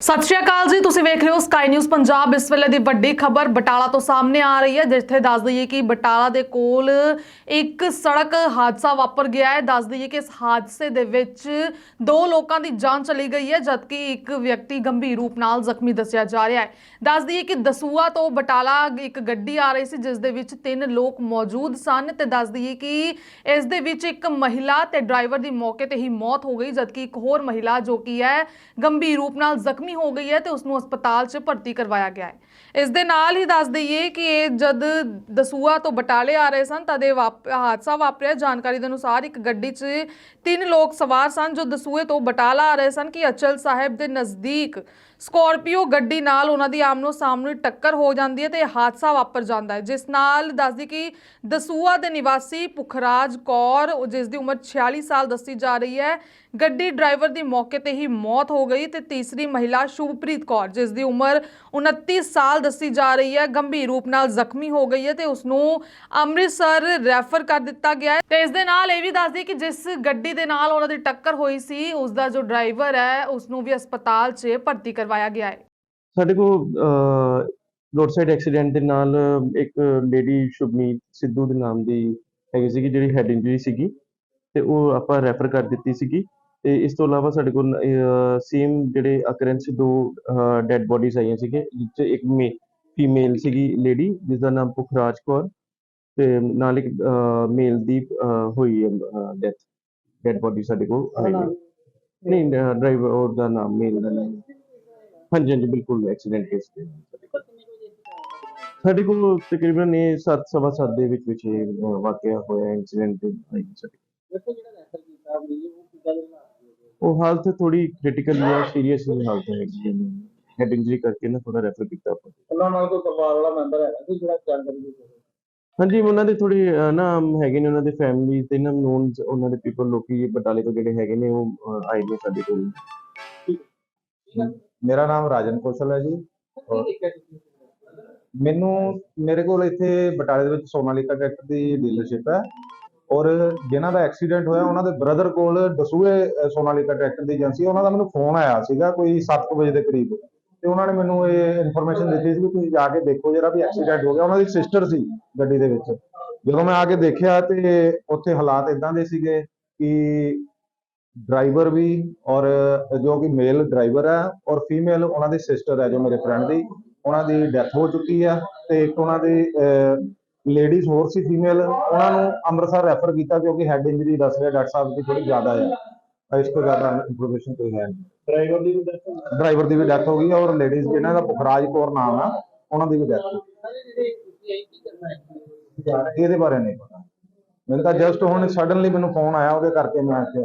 ਸਤਿ ਸ਼੍ਰੀ ਅਕਾਲ ਜੀ, ਤੁਸੀਂ ਵੇਖ ਰਹੇ ਹੋ ਸਕਾਈ ਨਿਊਜ਼ ਪੰਜਾਬ। ਇਸ ਵੇਲੇ ਦੀ ਵੱਡੀ ਖਬਰ ਬਟਾਲਾ ਤੋਂ ਸਾਹਮਣੇ ਆ ਰਹੀ ਹੈ, ਜਿੱਥੇ ਦੱਸ ਦਈਏ ਕਿ ਬਟਾਲਾ ਦੇ ਕੋਲ ਇੱਕ ਸੜਕ ਹਾਦਸਾ ਵਾਪਰ ਗਿਆ ਹੈ। ਦੱਸ ਦਈਏ ਕਿ ਇਸ ਹਾਦਸੇ ਦੇ ਵਿੱਚ ਦੋ ਲੋਕਾਂ ਦੀ ਜਾਨ ਚਲੀ ਗਈ ਹੈ, ਜਦਕਿ ਇੱਕ ਵਿਅਕਤੀ ਗੰਭੀਰ ਰੂਪ ਨਾਲ ਜ਼ਖਮੀ ਦੱਸਿਆ ਜਾ ਰਿਹਾ ਹੈ। ਦੱਸ ਦਈਏ ਕਿ ਦਸੂਆ ਤੋਂ ਬਟਾਲਾ ਇੱਕ ਗੱਡੀ ਆ ਰਹੀ ਸੀ, ਜਿਸ ਦੇ ਵਿੱਚ ਤਿੰਨ ਲੋਕ ਮੌਜੂਦ ਸਨ ਤੇ ਦੱਸ ਦਈਏ ਕਿ ਇਸ ਦੇ ਵਿੱਚ ਇੱਕ ਮਹਿਲਾ ਤੇ ਡਰਾਈਵਰ ਦੀ ਮੌਕੇ ਤੇ ਹੀ ਮੌਤ ਹੋ ਗਈ, ਜਦਕਿ ਇੱਕ ਹੋਰ ਮਹਿਲਾ ਜੋ ਕਿ ਹੈ, ਗੰਭੀਰ ਰੂਪ ਨਾਲ ਜ਼ਖਮੀ ਹੋ ਗਈ ਹੈ ਤੇ ਉਸ ਨੂੰ ਹਸਪਤਾਲ 'ਚ ਭਰਤੀ ਕਰਵਾਇਆ ਗਿਆ ਹੈ। ਇਸ ਦੇ ਨਾਲ ਹੀ ਦੱਸ ਦਈਏ ਕਿ ਇਹ ਜਦ ਦਸੂਆ ਤੋਂ ਬਟਾਲੇ ਆ ਰਹੇ ਸਨ ਤਦ ਇਹ ਵਾਪ- ਹਾਦਸਾ ਵਾਪਰਿਆ। ਜਾਣਕਾਰੀ ਦੇ ਅਨੁਸਾਰ ਇੱਕ ਗੱਡੀ 'ਚ ਤਿੰਨ ਲੋਕ ਸਵਾਰ ਸਨ ਜੋ ਦਸੂਏ ਤੋਂ ਬਟਾਲਾ ਆ ਰਹੇ ਸਨ ਕਿ ਅਚਲ ਸਾਹਿਬ ਦੇ ਨਜ਼ਦੀਕ ਸਕਾਰਪੀਓ ਗੱਡੀ ਨਾਲ ਉਹਨਾਂ ਦੀ ਆਮਨੋ ਸਾਹਮਣੇ ਟੱਕਰ ਹੋ ਜਾਂਦੀ ਹੈ ਤੇ ਇਹ ਹਾਦਸਾ ਵਾਪਰ ਜਾਂਦਾ ਹੈ। ਜਿਸ ਨਾਲ ਦੱਸਦੀ ਕਿ ਦਸੂਆ ਦੇ ਨਿਵਾਸੀ ਪੁਖਰਾਜ ਕੌਰ ਜਿਸ ਦੀ ਉਮਰ 46 ਸਾਲ ਦੱਸੀ ਜਾ ਰਹੀ ਹੈ, ਗੱਡੀ ਡਰਾਈਵਰ ਦੀ ਮੌਕੇ ਤੇ ਹੀ ਮੌਤ ਹੋ ਗਈ ਤੇ ਤੀਸਰੀ ਮਹਿਲਾ ਸ਼ੁਭਪ੍ਰੀਤ ਕੌਰ, ਜਿਸ ਦੀ ਉਮਰ 29 ਸਾਲ ਦੱਸੀ ਜਾ ਰਹੀ ਹੈ, ਗੰਭੀਰ ਰੂਪ ਨਾਲ ਜ਼ਖਮੀ ਹੋ ਗਈ ਹੈ ਤੇ ਉਸ ਨੂੰ ਅੰਮ੍ਰਿਤਸਰ ਰੈਫਰ ਕਰ ਦਿੱਤਾ ਗਿਆ ਹੈ। ਤੇ ਇਸ ਦੇ ਨਾਲ ਇਹ ਵੀ ਦੱਸਦੀ ਕਿ ਜਿਸ ਗੱਡੀ ਦੇ ਨਾਲ ਉਹਨਾਂ ਦੀ ਟੱਕਰ ਹੋਈ ਸੀ ਉਸ ਦਾ ਜੋ ਡਰਾਈਵਰ ਹੈ ਉਸ ਨੂੰ ਵੀ ਹਸਪਤਾਲ 'ਚ ਭਰਤੀ ਕਰਵਾਇਆ ਗਿਆ ਹੈ। ਸਾਡੇ ਕੋਲ ਰੋਡ ਸਾਈਡ ਐਕਸੀਡੈਂਟ ਦੇ ਨਾਲ ਇੱਕ ਲੇਡੀ ਸ਼ੁਭਨੀਤ ਸਿੱਧੂ ਦੇ ਨਾਮ ਦੀ ਹੈਗੀ ਸੀਗੀ, ਜਿਹੜੀ ਹੈਡ ਇੰਜਰੀ ਸੀਗੀ। ਤੇ ਉਹ ਆਪਾਂ ਰੈਫਰ ਕਰ ਦਿੱਤੀ ਸੀਗੀ। ਤੇ ਇਸ ਤੋਂ ਇਲਾਵਾ ਸਾਡੇ ਕੋਲ ਸੇਮ ਜਿਹੜੇ ਅਕਰੈਂਸ ਦੋ ਡੈੱਡ ਬੋਡੀਜ਼ ਆਈਆਂ ਸੀਗੇ ਜਿਸ ਇੱਕ ਮੇ ਫੀਮੇਲ ਸੀਗੀ ਲੇਡੀ ਜਿਸ ਦਾ ਨਾਮ ਪੁਖਰਾਜ ਕੌਰ ਤੇ ਨਾਲ ਇੱਕ ਮੇਲ ਦੀ ਹੋਈ ਹੈ ਡੈਥ ਡੈੱਡ ਬੋਡੀ ਸਾਡੇ ਕੋਲ ਆਈ ਹੈ। ਨਹੀਂ ਡਰਾਈਵਰ ਉਹਦਾ ਨਾਮ ਮੇਲ ਦਾ ਨਾਮ। ਹਾਂਜੀ ਹਾਂਜੀ, ਬਿਲਕੁਲ ਐਕਸੀਡੈਂਟ ਕੇਸ ਤੇ ਸਾਡੇ ਕੋਲ। ਤਕਰੀਬਨ ਇਹ ਸੱਤ, ਸਵਾ ਸੱਤ ਦੇ ਵਿੱਚ ਵਿੱਚ ਇਹ ਵਾਕਿਆ ਹੋਇਆ ਇਨਸੀਡੈਂਟ ਦੇ ਸਾਡੇ ਦੇਖੋ ਜਿਹੜਾ ਰੈਫਰ ਕੀਤਾ ਉਹ ਕਿੱਦਾਂ ਉਹ ਹਾਲਤ ਥੋੜੀ ਕ੍ਰਿਟੀਕਲ ਜਾਂ ਸੀਰੀਅਸ ਹਾਲਤ ਹੈਗੀ ਹੈ ਹੈਡ ਇੰਜਰੀ ਕਰਕੇ ਨਾ ਥੋੜਾ ਰੈਫਰ ਕੀਤਾ ਆਪਾਂ। ਉਹਨਾਂ ਨਾਲ ਕੋਈ ਪਰਿਵਾਰ ਵਾਲਾ ਮੈਂਬਰ ਹੈਗਾ ਕੋਈ ਜਿਹੜਾ ਜਾਣਕਾਰੀ ਦੇ ਹਾਂਜੀ ਉਹਨਾਂ ਦੇ ਥੋੜੀ ਨਾ ਹੈਗੇ ਨੇ ਉਹਨਾਂ ਦੇ ਫੈਮਿਲੀ ਤੇ ਨਾ ਨੋਨ ਉਹਨਾਂ ਦੇ ਪੀਪਲ ਲੋਕੀ ਬਟਾਲੇ ਤੋਂ ਜਿਹੜੇ ਹੈਗੇ ਨੇ ਉਹ ਆਏ ਨੇ ਸਾਡੇ ਕੋਲ। ਮੇਰਾ ਨਾਮ ਰਾਜਨ ਕੌਸ਼ਲ ਹੈ ਜੀ। ਕੀ ਮੈਨੂੰ ਮੇਰੇ ਕੋਲ ਇੱਥੇ ਬਟਾਲੇ ਦੇ ਵਿੱਚ ਸੋਨਾਲੀਕਾ ਟਰੈਕਟਰ ਦੀ ਡੀਲਰਸ਼ਿਪ ਹੈ। ਔਰ ਜਿਨ੍ਹਾਂ ਦਾ ਐਕਸੀਡੈਂਟ ਹੋਇਆ ਉਹਨਾਂ ਦੇ ਬ੍ਰਦਰ ਕੋਲ ਦਸੂਏ ਅ, ਸੋਨਾਲੀਕਾ ਟਰੈਕਟਰ ਦੀ ਏਜੰਸੀ ਉਹਨਾਂ ਦਾ ਮੈਨੂੰ ਫੋਨ ਆਇਆ ਸੀਗਾ ਕੋਈ 7 ਵਜੇ ਦੇ ਕਰੀਬ। ਤੇ ਉਹਨਾਂ ਨੇ ਮੈਨੂੰ ਇਹ ਇਨਫੋਰਮੇਸ਼ਨ ਦਿੱਤੀ ਸੀ ਕਿ ਤੁਸੀਂ ਜਾ ਕੇ ਦੇਖੋ ਜਿਹੜਾ ਵੀ ਐਕਸੀਡੈਂਟ ਹੋ ਗਿਆ। ਉਹਨਾਂ ਦੀ ਸਿਸਟਰ ਸੀ ਗੱਡੀ ਦੇ ਵਿੱਚ। ਜਦੋਂ ਮੈਂ ਆ ਕੇ ਦੇਖਿਆ ਤੇ ਉੱਥੇ ਹਾਲਾਤ ਇਦਾਂ ਦੇ ਸੀਗੇ ਕਿ ਡਰਾਈਵਰ ਵੀ ਔਰ ਜੋ ਕਿ ਮੇਲ ਡਰਾਈਵਰ ਹੈ ਔਰ ਫੀਮੇਲ ਉਹਨਾਂ ਦੀ ਸਿਸਟਰ ਹੈ ਜੋ ਮੇਰੇ ਫਰੈਂਡ ਦੀ। ਉਹਨਾਂ ਦੀ ਡੈਥ ਹੋ ਚੁੱਕੀ ਹੈ ਤੇ ਇੱਕ ਉਹਨਾਂ ਦੀ ਲੇਡੀਜ਼ ਹੋਰ ਸੀ ਫੀਮੇਲ ਉਹਨਾਂ ਨੂੰ ਅੰਮ੍ਰਿਤਸਰ ਰੈਫਰ ਕੀਤਾ ਕਿਉਂਕਿ ਹੈਡ ਇੰਜਰੀ ਦੱਸ ਰਿਹਾ ਡਾਕਟਰ ਸਾਹਿਬ ਦੀ ਥੋੜੀ ਜ਼ਿਆਦਾ ਹੈ ਇਸ ਤੋਂ ਜ਼ਿਆਦਾ ਇਨਫੋਰਮੇਸ਼ਨ ਕੋਈ ਹੈ ਨਹੀਂ। ਡਰਾਈਵਰ ਦੀ ਵੀ death ਡਰਾਈਵਰ ਦੀ ਵੀ ਡੈਥ ਹੋ ਗਈ ਔਰ ਲੇਡੀਜ਼ ਜਿਨ੍ਹਾਂ ਦਾ ਪੁਖਰਾਜ ਕੌਰ ਨਾਮ ਆ ਉਹਨਾਂ ਦੀ ਵੀ ਡੈਥ ਹੋ ਕੀ ਗਈ ਇਹਦੇ ਬਾਰੇ ਨਹੀਂ ਪਤਾ। ਮੈਨੂੰ ਤਾਂ ਜਸਟ ਹੁਣ ਸਡਨਲੀ ਮੈਨੂੰ ਫੋਨ ਆਇਆ ਉਹਦੇ ਕਰਕੇ ਮੈਂ ਇੱਥੇ